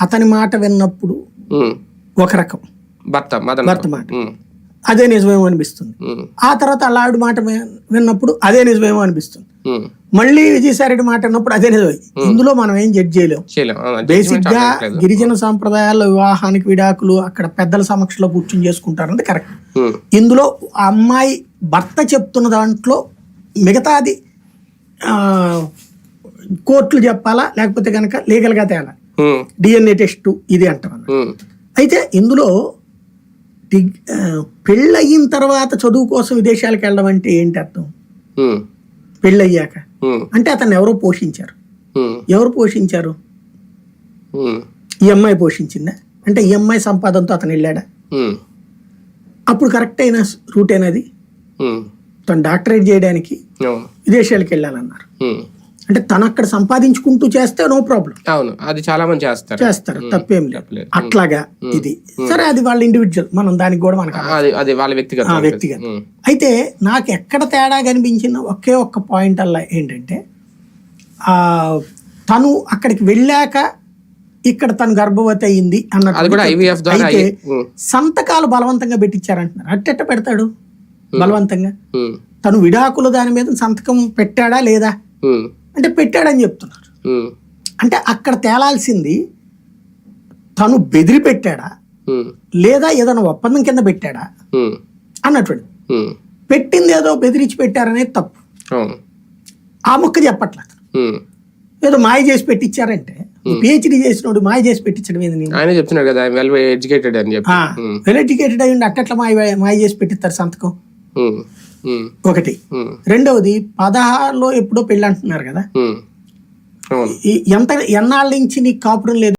అతని మాట విన్నప్పుడు. ఒక రకం భర్త భర్త మాట. అదే నిజమేమో అనిపిస్తుంది. ఆ తర్వాత అలా ఆవిడ మాట విన్నప్పుడు అదే నిజమేమో అనిపిస్తుంది. మళ్ళీ విజయసాయిరెడ్డి మాట విన్నప్పుడు అదే నిజమే ఇందులో మనం ఏం జడ్జ్ చేయలేం బేసిక్గా. గిరిజన సాంప్రదాయాల్లో వివాహానికి విడాకులు అక్కడ పెద్దల సమక్షంలో కూర్చుని చేసుకుంటారంటే కరెక్ట్. ఇందులో అమ్మాయి భర్త చెప్తున్న దాంట్లో మిగతాది కోర్టులు చెప్పాలా లేకపోతే కనుక లీగల్గా తేలా. డిఎన్ఏ టెస్ట్ ఇది అంటాం. ఉమ్. అయితే ఇందులో పెళ్ళయిన తర్వాత చదువు కోసం విదేశాలకు వెళ్ళడం అంటే ఏంటి అర్థం ఉమ్. పెళ్ళయ్యాక ఉమ్. అంటే అతన్ని ఎవరో పోషించారు. ఎవరు పోషించారు. ఈ అమ్మాయి పోషించిందా అంటే ఈ అమ్మాయి సంపాదనతో అతను వెళ్ళాడా. అప్పుడు కరెక్ట్ అయిన రూట్ అయినది. తను డాక్టరేట్ చేయడానికి విదేశాలకు వెళ్ళాలన్నారు. అంటే తను అక్కడ సంపాదించుకుంటూ చేస్తే నో ప్రాబ్లం. అవును అది చాలా మంది చేస్తారు. చేస్తారు తప్పేం లేదు. అట్లాగా ఇది. సరే అది వాళ్ళ ఇండివిజువల్ మనం దానికి కూడా మనకు. అది అది వాళ్ళ వ్యక్తిగత వ్యక్తిగతం. అయితే నాకు ఎక్కడ తేడా కనిపించిన ఒకే ఒక్క పాయింట్ అలా ఏంటంటే ఆ తను అక్కడికి వెళ్ళాక ఇక్కడ తను గర్భవతి అయింది అన్నట్టు అయితే. సంతకాలు బలవంతంగా పెట్టించారంటున్నారు అట్టెట్ట పెడతాడు? బలవంతంగా. తను విడాకులు దాని మీద సంతకం పెట్టాడా లేదా. అంటే పెట్టాడని చెప్తున్నారు. అంటే అక్కడ తేలాల్సింది తను బెదిరి పెట్టాడా. లేదా ఏదైనా ఒప్పందం కింద పెట్టాడా. అన్నటువంటి. పెట్టింది ఏదో బెదిరించి పెట్టారనేది తప్పు ఆ ముక్క చెప్పట్లేదు. ఏదో మాయ చేసి పెట్టించారంటే పిహెచ్డి చేసినోడు మాయ చేసి పెట్టించడం ఏంది ఆయనే చెప్తున్నాడు కదా వెల్ ఎడ్యుకేటెడ్ అని చెప్పి. వెల్ ఎడ్యుకేటెడ్ అయ్యి ఉండి అట్టట్ల మాయ మాయ చేసి పెట్టిస్తారు సంతకం. ఒకటి. రెండవది పదహారులో ఎప్పుడో పెళ్ళి అంటున్నారు కదా ఎంత ఎన్నాళ్ళ నుంచి నీకు కాపురం లేదు?